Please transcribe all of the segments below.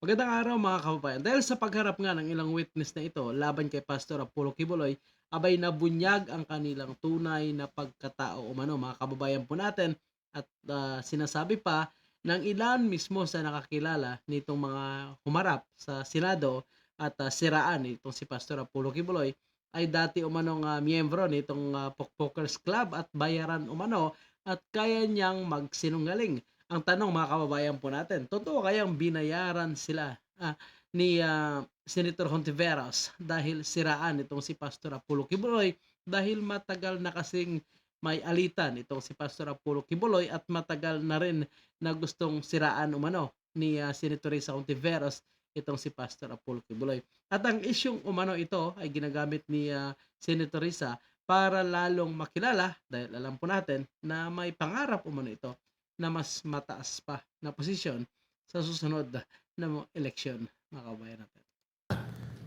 Magandang araw mga kababayan. Dahil sa pagharap nga ng ilang witness na ito laban kay Pastor Apollo Kibuloy, abay nabunyag ang kanilang tunay na pagkatao umano mga kababayan po natin at ah, sinasabi pa ng ilan mismo sa nakakilala nitong mga humarap sa Senado at ah, siraan itong si Pastor Apollo Kibuloy ay dati umanong ah, miyembro nitong ah, Pokpokers Club at bayaran umano at kaya niyang magsinungaling. Ang tanong mga kababayan po natin, totoo kayang binayaran sila ah, ni ah, Senator Hontiveros dahil siraan itong si Pastor Apollo Kibuloy dahil matagal na kasing may alitan itong si Pastor Apollo Kibuloy at matagal na rin na gustong siraan umano ni ah, Senator Risa Hontiveros itong si Pastor Apollo Kibuloy. At ang isyong umano ito ay ginagamit ni ah, Senator Risa para lalong makilala dahil alam po natin na may pangarap umano ito na mas mataas pa na posisyon sa susunod na eleksyon mga kabayan natin.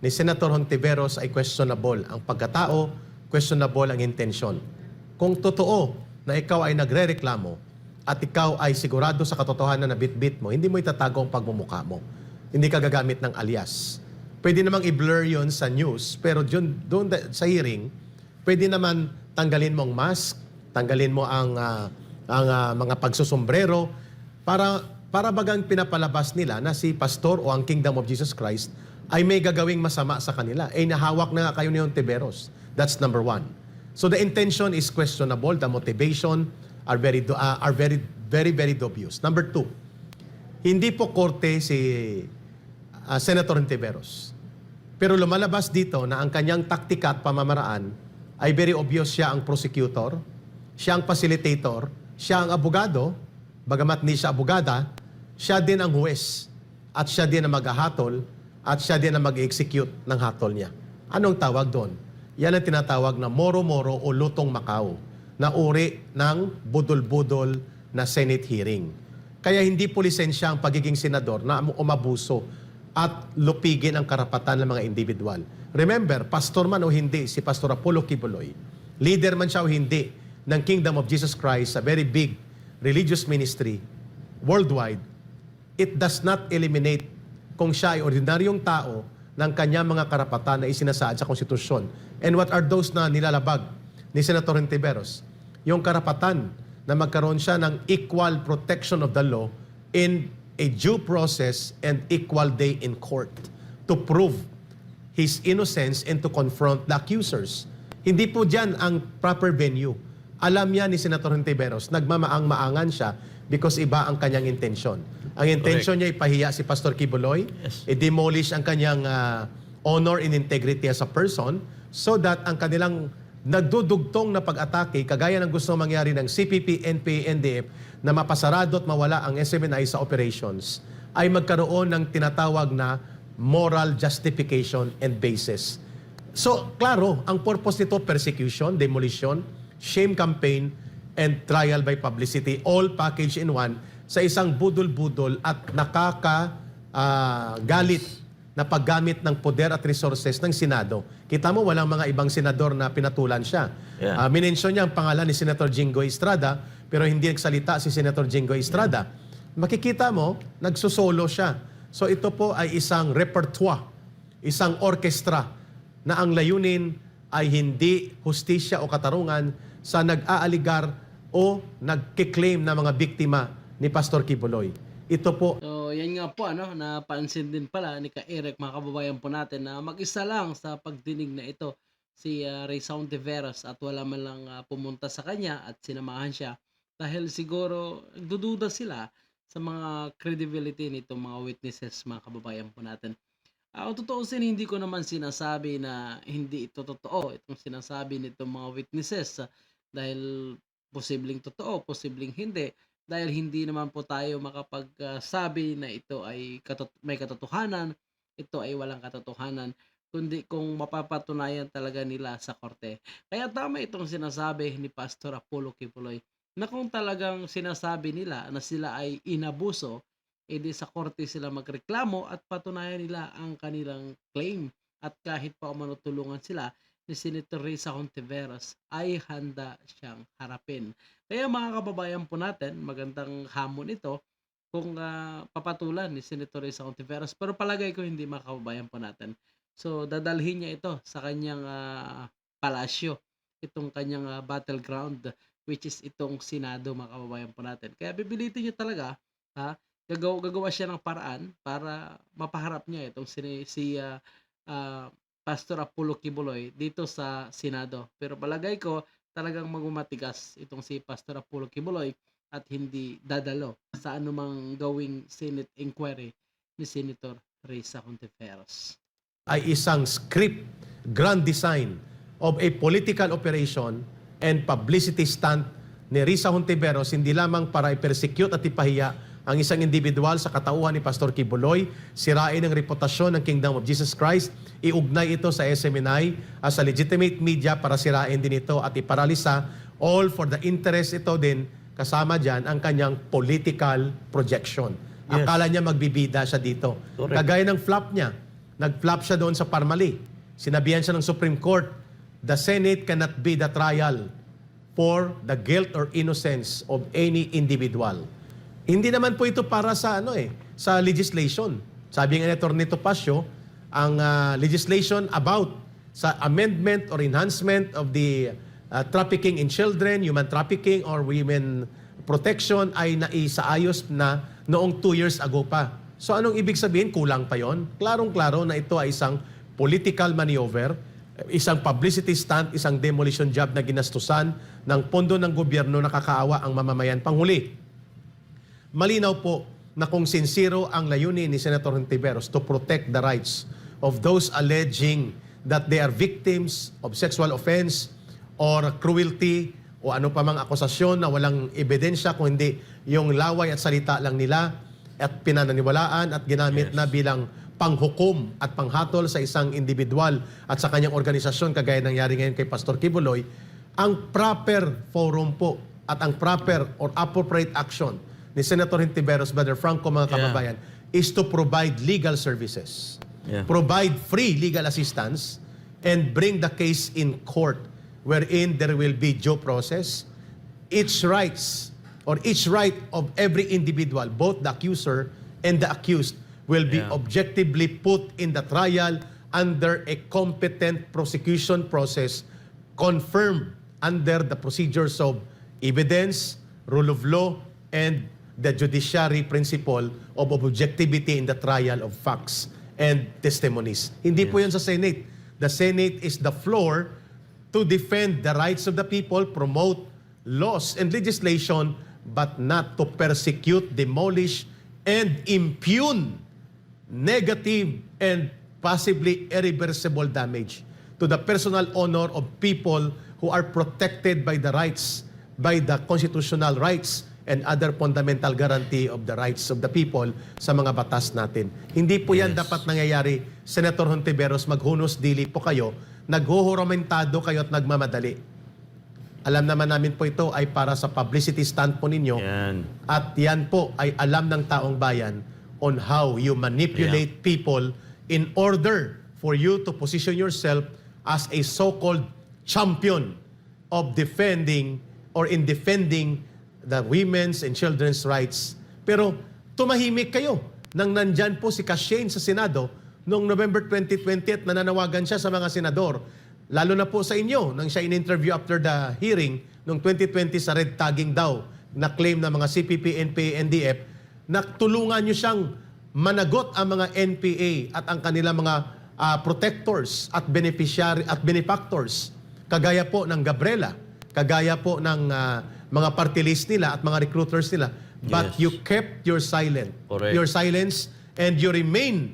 ni Senator Hontiveros ay questionable ang pagkatao, questionable ang intensyon. Kung totoo na ikaw ay nagrereklamo at ikaw ay sigurado sa katotohanan na bit-bit mo, hindi mo itatago ang pagmumukha mo. Hindi ka gagamit ng alias. Pwede namang i-blur yon sa news, pero dun, da- sa hearing, pwede naman tanggalin mo ang mask, tanggalin mo ang, ah, ang ah, mga pagsusombrero, para, para bagang pinapalabas nila na si pastor o ang Kingdom of Jesus Christ ay may gagawing masama sa kanila. Eh, nahawak na kayo ni Ontiveros. That's number one. So the intention is questionable. The motivation are very, uh, are very, very, very dubious. Number two, hindi po korte si uh, Senator Ontiveros. Pero lumalabas dito na ang kanyang taktika at pamamaraan ay very obvious siya ang prosecutor, siya ang facilitator, siya ang abogado, bagamat hindi siya abogada, siya din ang huwes at siya din ang maghahatol at siya din ang mag-execute ng hatol niya. Anong tawag doon? Yan ang tinatawag na moro-moro o lutong Macau na uri ng budol-budol na Senate hearing. Kaya hindi po lisensya ang pagiging senador na umabuso at lupigin ang karapatan ng mga individual. Remember, pastor man o hindi, si Pastor Apollo Kibuloy, leader man siya o hindi ng Kingdom of Jesus Christ, a very big religious ministry worldwide, it does not eliminate kung siya ay ordinaryong tao ng kanyang mga karapatan na isinasaad sa konstitusyon. And what are those na nilalabag ni Senator Hontiveros? Yung karapatan na magkaroon siya ng equal protection of the law in a due process and equal day in court to prove his innocence and to confront the accusers. Hindi po dyan ang proper venue. Alam niya ni Senator Hontiveros, nagmamaang-maangan siya because iba ang kanyang intensyon. Ang intensyon niya ipahiya si Pastor Kibuloy, Yes. i-demolish ang kanyang ah, honor and integrity as a person so that ang kanilang nagdudugtong na pag-atake, kagaya ng gusto mangyari ng CPP, NPA, NDF, na mapasarado at mawala ang SMNI sa operations, ay magkaroon ng tinatawag na moral justification and basis. So, klaro, ang purpose nito, persecution, demolition, shame campaign, and trial by publicity, all packaged in one sa isang budol-budol at nakaka ah, galit na paggamit ng poder at resources ng Senado. Kita mo, walang mga ibang senador na pinatulan siya. Yeah. Ah, minensyon niya ang pangalan ni Senator Jingo Estrada, pero hindi nagsalita si Senator Jingo Estrada. Makikita mo, nagsusolo siya. So ito po ay isang repertoire, isang orkestra na ang layunin ay hindi hustisya o katarungan sa nag-aaligar o nagkiklaim na mga biktima ni Pastor Kibuloy. Ito po So yan nga po ano, napansin din pala ni Ka Eric mga kababayan po natin na mag-isa lang sa pagdinig na ito si uh, Ray Tiveros at wala man lang ah, pumunta sa kanya at sinamahan siya dahil siguro dududa sila sa mga credibility nitong mga witnesses mga kababayan po natin. Ah, kung tutuusin, hindi ko naman sinasabi na hindi ito totoo. Itong sinasabi nitong mga witnesses ah, dahil posibleng totoo, posibleng hindi. Dahil hindi naman po tayo makapagsabi na ito ay katot- may katotohanan, ito ay walang katotohanan, kundi kung mapapatunayan talaga nila sa korte. Kaya tama itong sinasabi ni Pastor Apollo Kipuloy na kung talagang sinasabi nila na sila ay inabuso, edi sa korte sila magreklamo at patunayan nila ang kanilang claim. At kahit pa umano tulungan sila ni Senator Risa Hontiveros ay handa siyang harapin. Kaya mga kababayan po natin, magandang hamon ito kung ah, papatulan ni Senator Risa Ontiveros. Pero palagay ko hindi mga kababayan po natin. So dadalhin niya ito sa kanyang ah, palasyo, itong kanyang ah, battleground which is itong Senado mga kababayan po natin. Kaya bibilitin niya talaga ha, gagawa, gagawa siya ng paraan para mapaharap niya itong si, si ah, ah, Pastor Apollo Kibuloy dito sa Senado. Pero palagay ko talagang magmamatigas itong si Pastor Apollo Kibuloy at hindi dadalo sa anumang gawing Senate inquiry ni Senator Risa Hontiveros. ay isang script, grand design of a political operation and publicity stunt ni Risa Hontiveros hindi lamang para i-persecute at ipahiya ang isang individual sa katauhan ni Pastor Kibuloy, sirain ang reputasyon ng Kingdom of Jesus Christ, iugnay ito sa SMNI as a legitimate media para sirain din ito at iparalisa all for the interest ito din kasama dyan ang kanyang political projection. Yes. Akala niya magbibida siya dito. Correct. Kagaya ng flop niya. Nag-flop siya doon sa Parmali. Sinabihan siya ng Supreme Court, the Senate cannot be the trial for the guilt or innocence of any individual. Hindi naman po ito para sa ano eh, sa legislation. Sabi nga ni Atty. Topacio, ang ah, legislation about sa amendment or enhancement of the ah, trafficking in children, human trafficking or women protection ay naisaayos na noong two years ago pa. So anong ibig sabihin? Kulang pa yon? Klarong-klaro na ito ay isang political maneuver, isang publicity stunt, isang demolition job na ginastusan ng pondo ng gobyerno na kakaawa ang mamamayan. Panghuli, malinaw po na kung sincero ang layunin ni Senator Hontiveros to protect the rights of those alleging that they are victims of sexual offense or cruelty o ano pa mang akusasyon na walang ebidensya kung hindi yung laway at salita lang nila at pinananiwalaan at ginamit Yes. na bilang panghukom at panghatol sa isang individual at sa kanyang organisasyon kagaya nangyari ngayon kay Pastor Kibuloy, ang proper forum po at ang proper or appropriate action ni Senator Hintiveros, Brother Franco, mga Yeah. is to provide legal services, Yeah. provide free legal assistance, and bring the case in court wherein there will be due process, each rights or each right of every individual, both the accuser and the accused, will be Yeah. objectively put in the trial under a competent prosecution process confirmed under the procedures of evidence, rule of law, and the judiciary principle of objectivity in the trial of facts and testimonies. Hindi po yan sa Senate. The Senate is the floor to defend the rights of the people, promote laws and legislation, but not to persecute, demolish, and impugn negative and possibly irreversible damage to the personal honor of people who are protected by the rights, by the constitutional rights and other fundamental guarantee of the rights of the people sa mga batas natin. Hindi po yan Yes. dapat nangyayari. Senator Hontiveros, maghunos dili po kayo, naghuhuramentado kayo at nagmamadali. Alam naman namin po ito ay para sa publicity stunt po ninyo. Yan. At yan po ay alam ng taong bayan on how you manipulate people in order for you to position yourself as a so-called champion of defending or in defending the women's and children's rights. Pero tumahimik kayo nang nandyan po si Kashane sa Senado noong November 2020 at nananawagan siya sa mga senador Lalo na po sa inyo, nang siya in-interview after the hearing noong 2020 sa red tagging daw na claim ng mga CPP, NPA, NDF, na tulungan nyo siyang managot ang mga NPA at ang kanilang mga ah, protectors at beneficiary at benefactors. Kagaya po ng Gabriela, kagaya po ng ah, mga party list nila at mga recruiters nila. But Yes. you kept your silent. Correct. Your silence and you remain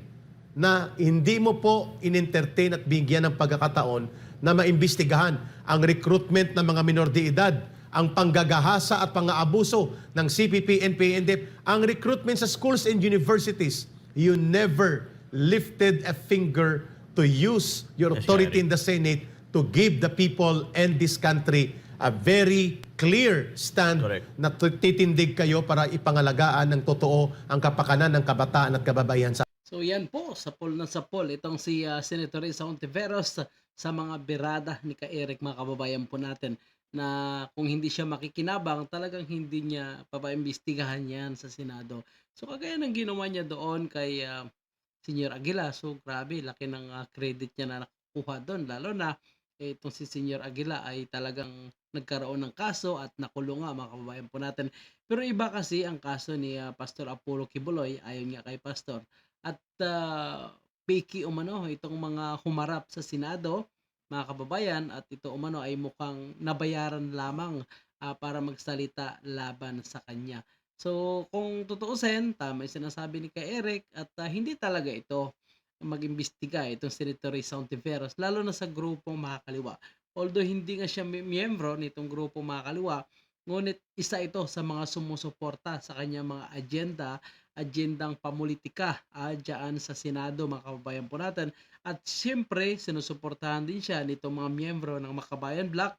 na hindi mo po in-entertain at bigyan ng pagkakataon na maimbestigahan ang recruitment ng mga minor de edad, ang panggagahasa at pang-aabuso ng CPP, NPA, NDF, ang recruitment sa schools and universities. You never lifted a finger to use your authority in the Senate to give the people and this country a very clear stand Correct. na titindig kayo para ipangalagaan ng totoo ang kapakanan ng kabataan at kababayan sa So yan po, sa poll na sa poll, itong si ah, Senator Risa Ontiveros sa, sa mga birada ni Ka Eric, mga kababayan po natin, na kung hindi siya makikinabang, talagang hindi niya papaimbestigahan yan sa Senado. So kagaya ng ginawa niya doon kay ah, Senior Aguila. So grabe, laki ng ah, credit niya na nakukuha doon. Lalo na eh, itong si Senior Aguila ay talagang nagkaroon ng kaso at nakulong nga mga kababayan po natin. Pero iba kasi ang kaso ni ah, Pastor Apollo Kibuloy ayon nga kay Pastor. At ah, picky umano itong mga humarap sa Senado mga kababayan at ito umano ay mukhang nabayaran lamang ah, para magsalita laban sa kanya. So kung tutuusin, tama yung sinasabi ni kay Eric at ah, hindi talaga ito mag-imbestiga itong Senator Ray Ontiveros lalo na sa grupong makakaliwa. Although hindi nga siya mi- miyembro nitong grupong makakaliwa, ngunit isa ito sa mga sumusuporta sa kanyang mga agenda, agendang pamulitika ah, dyan sa Senado mga kababayan po natin. At siyempre, sinusuportahan din siya nitong mga miyembro ng Makabayan Black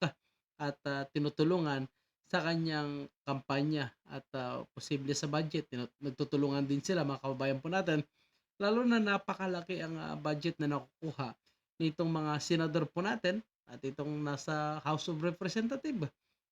at ah, tinutulungan sa kanyang kampanya at ah, posible sa budget. Nagtutulungan din sila mga kababayan po natin. Lalo na napakalaki ang ah, budget na nakukuha nitong mga senador po natin at itong nasa House of Representative.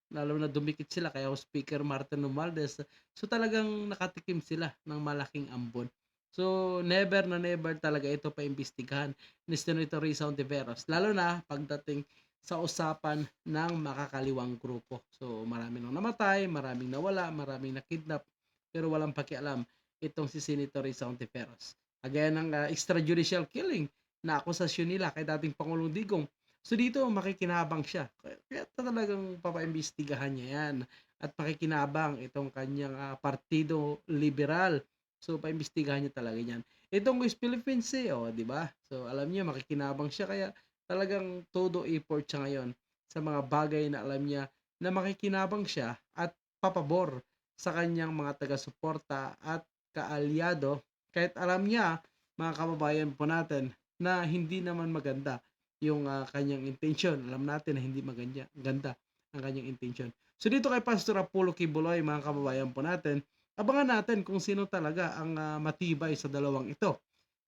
Lalo na dumikit sila kay House Speaker Martin Romualdez. So talagang nakatikim sila ng malaking ambon. So never na never talaga ito pa imbestigahan ni Senator Risa Ontiveros. Lalo na pagdating sa usapan ng makakaliwang grupo. So marami nang namatay, maraming nawala, maraming nakidnap, pero walang pakialam itong si Senator Risa Ontiveros. Kagaya ng ah, extrajudicial killing na akusasyon nila kay dating Pangulong Digong. So dito makikinabang siya. Kaya, talagang papaimbestigahan niya yan. At makikinabang itong kanyang ah, partido liberal. So paimbestigahan niya talaga yan. Itong West Philippines eh, oh, di ba? So alam niya makikinabang siya kaya talagang todo effort siya ngayon sa mga bagay na alam niya na makikinabang siya at papabor sa kanyang mga taga-suporta at kaalyado kahit alam niya mga kababayan po natin na hindi naman maganda yung ah, kanyang intention. Alam natin na hindi maganda ganda ang kanyang intention. So dito kay Pastor Apollo Kibuloy mga kababayan po natin, abangan natin kung sino talaga ang ah, matibay sa dalawang ito.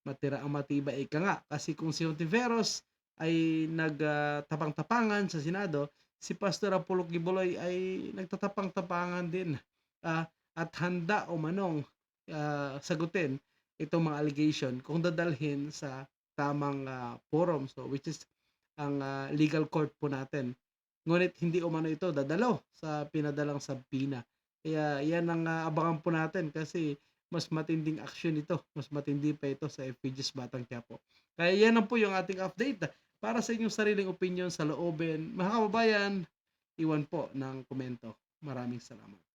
Matira ang matibay ika nga kasi kung si Ontiveros ay nagtapang-tapangan sa Senado, si Pastor Apollo Kibuloy ay nagtatapang-tapangan din ah, at handa o manong ah, sagutin itong mga allegation kung dadalhin sa tamang ah, forum. So which is ang ah, legal court po natin. Ngunit hindi umano ito dadalo sa pinadalang sabina. Kaya yan ang ah, abangan po natin kasi mas matinding action ito. Mas matindi pa ito sa FPG's Batang Quiapo. Kaya yan ang po yung ating update para sa inyong sariling opinion sa loobin. Mga kababayan iwan po ng komento. Maraming salamat